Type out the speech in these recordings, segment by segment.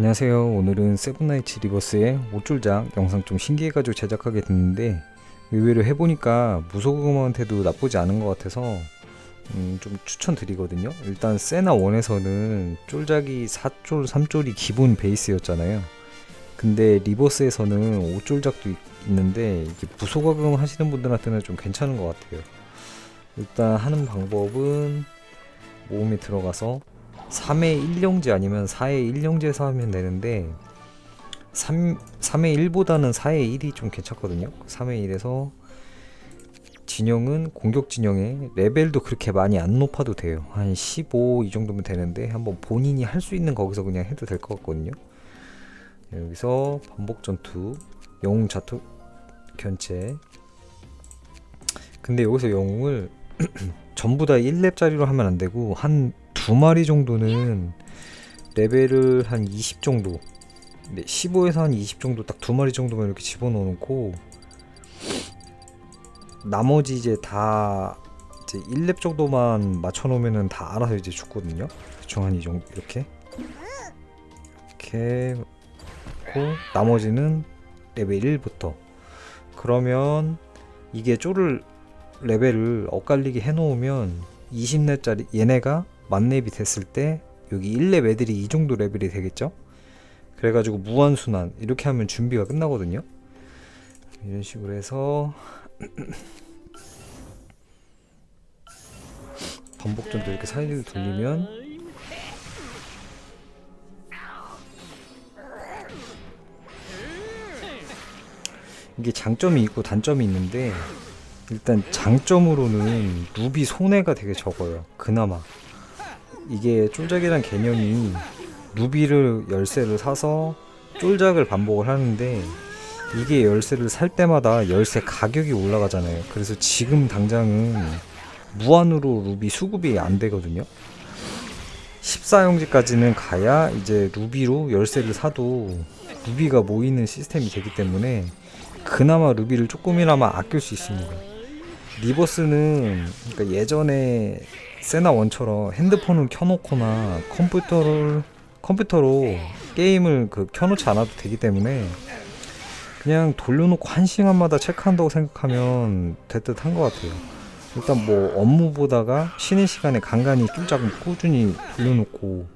안녕하세요. 오늘은 세븐나이츠 리버스의 옷줄장 영상 좀 신기해가지고 제작하게 됐는데 의외로 해보니까 무소금한테도 나쁘지 않은 것 같아서 음, 좀 추천드리거든요. 일단 세나 1에서는 쫄작이 4쫄, 3쫄이 기본 베이스였잖아요. 근데 리버스에서는 5쫄작도 있는데 이게 무소가금 하시는 분들한테는 좀 괜찮은 것 같아요. 일단 하는 방법은 모음에 들어가서 3의 1용지 아니면 4의 1용지에서 하면 되는데 3, 3의 1보다는 4의 1이 좀 괜찮거든요. 3의 1에서 진영은 공격 진영에 레벨도 그렇게 많이 안 높아도 돼요. 한 15 이 정도면 되는데 한번 본인이 할 수 있는 거기서 그냥 해도 될 것 같거든요. 여기서 반복 전투 영웅 자투 견체 근데 여기서 영웅을 전부 다 1렙짜리로 하면 안 되고 한 두 마리 정도는 레벨을 한 20 정도 네, 15에서 한 20 정도 딱 두 마리 정도만 이렇게 집어넣어 놓고 나머지 이제 다 이제 1렙 정도만 맞춰 놓으면은 다 알아서 이제 죽거든요. 대충 한 이 정도 이렇게. 이렇게 고 나머지는 레벨 1부터. 그러면 이게 쪼를 레벨을 엇갈리게 해놓으면 20렙짜리 얘네가 만렙이 됐을 때 여기 1렙 애들이 이 정도 레벨이 되겠죠? 그래가지고 무한순환 이렇게 하면 준비가 끝나거든요 이런 식으로 해서 반복전도 이렇게 사이를 돌리면 이게 장점이 있고 단점이 있는데 일단 장점으로는 루비 손해가 되게 적어요. 그나마 이게 쫄작이란 개념이 루비를 열쇠를 사서 쫄작을 반복을 하는데 이게 열쇠를 살 때마다 열쇠 가격이 올라가잖아요. 그래서 지금 당장은 무한으로 루비 수급이 안 되거든요. 14형제까지는 가야 이제 루비로 열쇠를 사도 루비가 모이는 시스템이 되기 때문에 그나마 루비를 조금이나마 아낄 수 있습니다. 리버스는 그러니까 예전에 세나 원처럼 핸드폰을 켜놓거나 컴퓨터를 컴퓨터로 게임을 그 켜놓지 않아도 되기 때문에 그냥 돌려놓고 한 시간마다 체크한다고 생각하면 될 듯한 것 같아요. 일단 뭐 업무 보다가 쉬는 시간에 간간히 쫄작 꾸준히 돌려놓고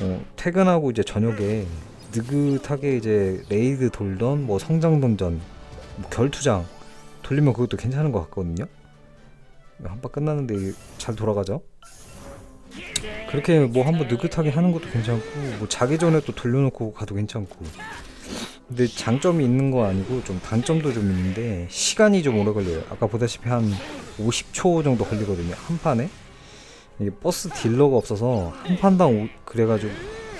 어, 퇴근하고 이제 저녁에 느긋하게 이제 레이드 돌던 뭐 성장 던전, 뭐 결투장 돌리면 그것도 괜찮은 것 같거든요. 한판 끝났는데 잘 돌아가죠. 그렇게 뭐 한번 느긋하게 하는 것도 괜찮고 뭐 자기 전에 또 돌려놓고 가도 괜찮고. 근데 장점이 있는 거 아니고 좀 단점도 좀 있는데 시간이 좀 오래 걸려요. 아까 보다시피 한 50초 정도 걸리거든요. 한 판에. 이게 버스 딜러가 없어서 한 판당 오, 그래가지고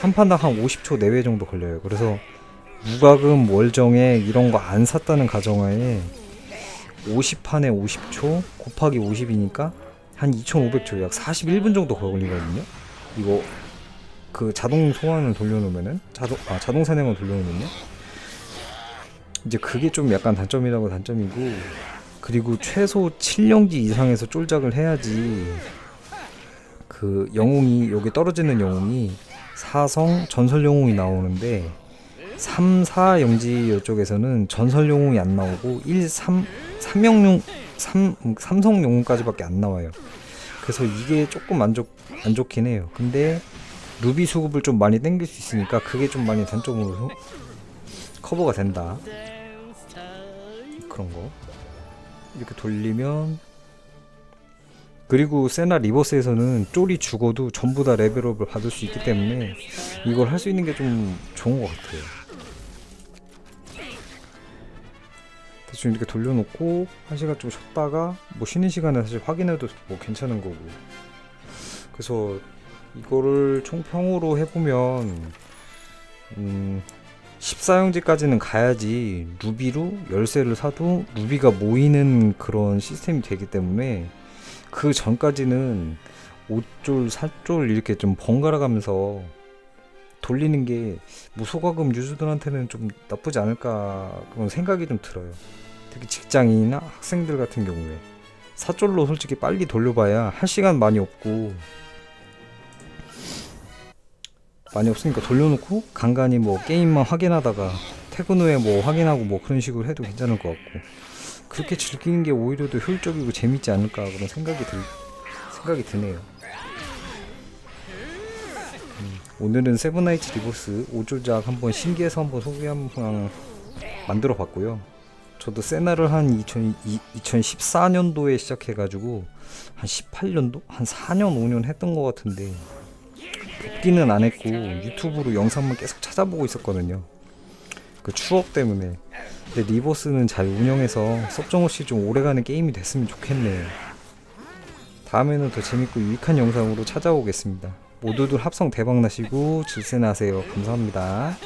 한 판당 한 50초 내외 정도 걸려요. 그래서 무과금 월정에 이런 거 안 샀다는 가정하에 50판에 50초 곱하기 50이니까 한 2500초 약 41분 정도 걸리거든요. 이거 그 자동 소환을 돌려놓으면은 자동 아 자동 사냥을 돌려놓으면요. 이제 그게 좀 약간 단점이라고 단점이고 그리고 최소 7영지 이상에서 쫄작을 해야지 그 영웅이 여기 떨어지는 영웅이 사성 전설 영웅이 나오는데 3, 4 영지 이쪽에서는 전설 영웅이 안 나오고 1, 3, 3영용 3, 삼성 영웅까지밖에 안 나와요. 그래서 이게 조금 안, 좋, 안 좋긴 해요. 근데 루비 수급을 좀 많이 땡길 수 있으니까 그게 좀 많이 단점으로 커버가 된다. 그런 거. 이렇게 돌리면 그리고 세나 리버스에서는 쫄이 죽어도 전부 다 레벨업을 받을 수 있기 때문에 이걸 할 수 있는 게 좀 좋은 것 같아요. 대충 이렇게 돌려놓고 한 시간 좀 쉬었다가 뭐 쉬는 시간에 사실 확인해도 뭐 괜찮은 거고. 그래서 이거를 총평으로 해보면 음 14형제까지는 가야지 루비로 열쇠를 사도 루비가 모이는 그런 시스템이 되기 때문에 그 전까지는 5쫄, 4쫄 이렇게 좀 번갈아 가면서 돌리는 게 무소가금 유저들한테는 좀 나쁘지 않을까 그런 생각이 좀 들어요. 특히 직장인이나 학생들 같은 경우에 사쫄로 솔직히 빨리 돌려봐야 할 시간 많이 없고 많이 없으니까 돌려놓고 간간히 뭐 게임만 확인하다가 퇴근 후에 뭐 확인하고 뭐 그런 식으로 해도 괜찮을 것 같고 그렇게 즐기는 게 오히려 더 효율적이고 재밌지 않을까 그런 생각이 들 생각이 드네요. 음, 오늘은 세븐나이츠 리버스 5조작 한번 신기해서 한번 소개 한번 만들어 봤고요. 저도 세나를 한 2000, 2014년도에 시작해가지고 한 18년도? 한 4년, 5년 했던 것 같은데 복귀는 안 했고 유튜브로 영상만 계속 찾아보고 있었거든요. 그 추억 때문에. 근데 리버스는 잘 운영해서 섭정 없이 좀 오래가는 게임이 됐으면 좋겠네요. 다음에는 더 재밌고 유익한 영상으로 찾아오겠습니다. 모두들 합성 대박 나시고 질세 나세요. 감사합니다.